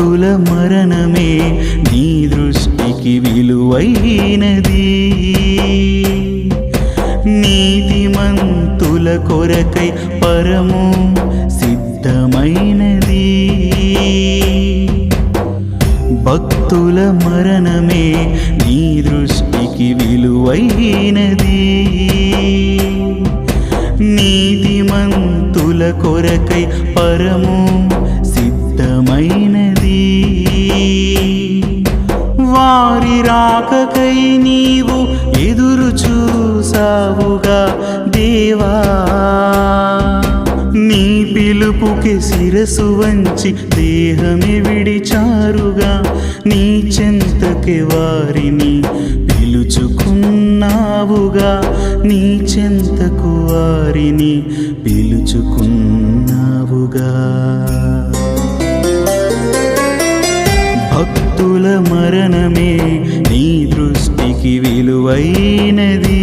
భక్తుల మరణమే నీ దృష్టికి విలువైనది. నీతిమంతుల కొరకై పరము సిద్ధమైనది. భక్తుల మరణమే నీ దృష్టికి విలువైనది. నీతిమంతుల కొరకై పరము వారి రాకకై నీవు ఎదురు చూసావుగా దేవా. నీ పిలుపుకి శిరసు వంచి దేహమే విడిచారుగా. నీ చెంతకి వారిని పిలుచుకున్నావుగా. నీ చెంతకు వారిని పిలుచుకున్నావుగా. మరణమే నీ దృష్టికి విలువైనది.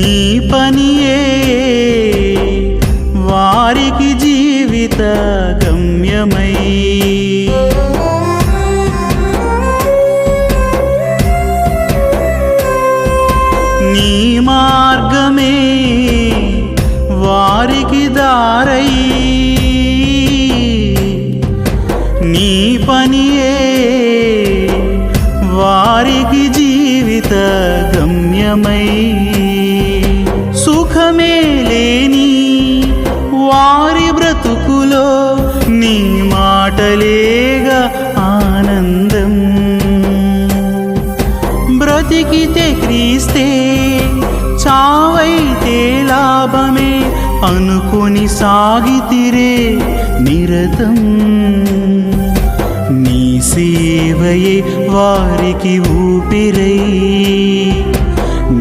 నీ పనియే. వారికి జీవిత గమ్యమై. నీ మార్గమే వారికి దారై. నీ పనియే వారికి జీవిత గమ్యమై. మాటలేగా ఆనందం. బ్రతికితే క్రీస్తే చావైతే లాభమే అనుకొని సాగితిరే నిరతం. నీ సేవయే వారికి ఊపిరై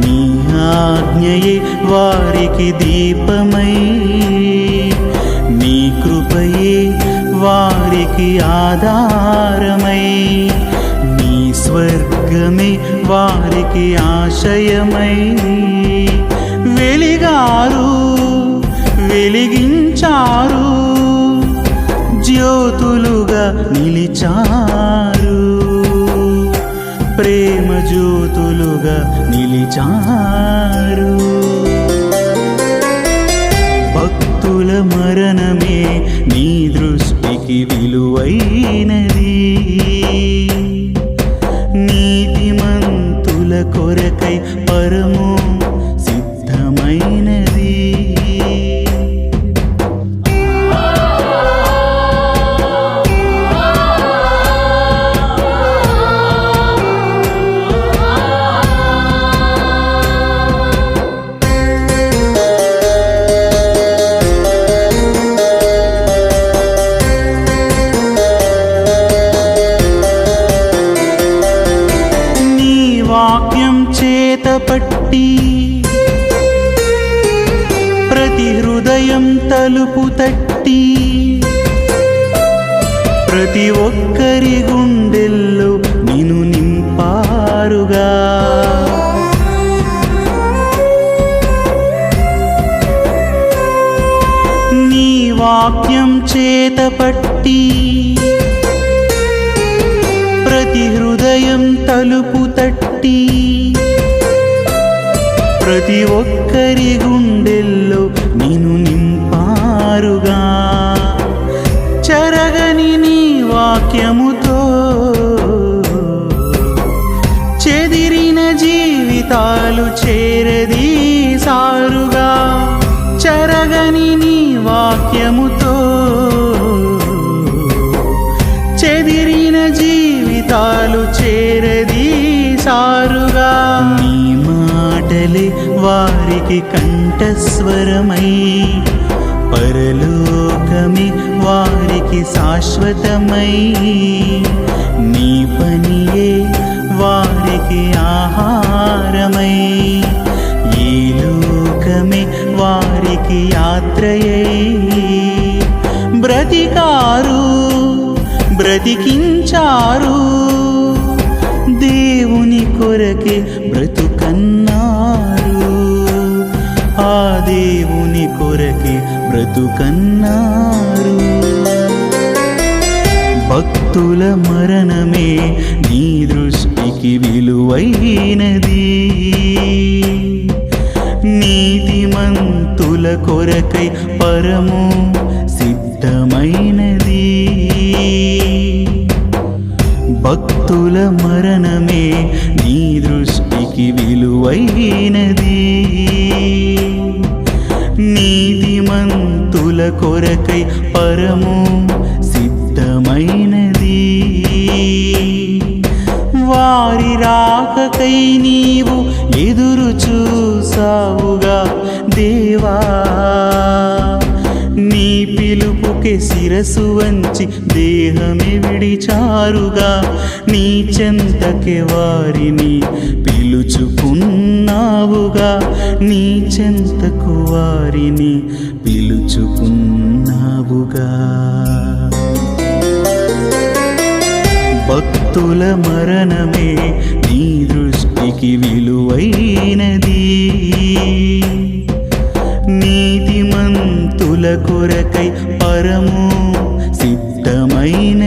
నీ ఆజ్ఞయే వారికి దీపమై నీ కృపయే వారికి ఆధారమై నీ స్వర్గమే వారికి ఆశయమై. వెలిగారు వెలిగించారు జ్యోతులుగా నిలిచారు. ప్రేమ జ్యోతులుగా నిలిచారు. భక్తుల మరణమే నీ దృష్టికి విలువైనది. నీతిమంతుల కొరకై పరమో తలుపు తట్టి ప్రతి ఒక్కరి గుండెల్లో నిను నింపారుగా. నీ వాక్యం చేత పట్టి ప్రతి హృదయం తలుపు తట్టి ప్రతి ఒక్కరి గుండెల్లో మారుగా చెరగని నీ వాక్యముతో చెదిరిన జీవితాలు చేరదీసారుగా చెరగని నీ వాక్యముతో చెదిరిన జీవితాలు చేరదీసారుగా నీ మాటలే వారికి కంఠస్వరమై పరలోకమే వారికి శాశ్వతమై నీ పనియే వారికి ఆహారమై ఈ లోకమే వారికి యాత్రయై. బ్రతికారు బ్రతికించారు దేవుని కొరకే బ్రతుకన్నారు బ్రతుకన్నారు భక్తుల మరణమే నీ దృష్టికి విలువైనది. నీతిమంతుల కొరకై పరము సిద్ధమైనది. భక్తుల మరణమే నీ దృష్టికి విలువైనది. నీతిమంతుల కొరకై పరము సిద్ధమైనది. వారి రాకకై నీవు ఎదురు చూసావుగా దేవా. నీ పిలుపుకే శిరసు వంచి దేహమే విడిచారుగా. నీ చెంతకే వారిని పిలుచుకున్నావుగా. నీ చెంతకు వారిని పిలుచుకున్నావుగా భక్తుల మరణమే నీ దృష్టికి విలువైనది. నీతిమంతుల కొరకై పరము సిద్ధమైన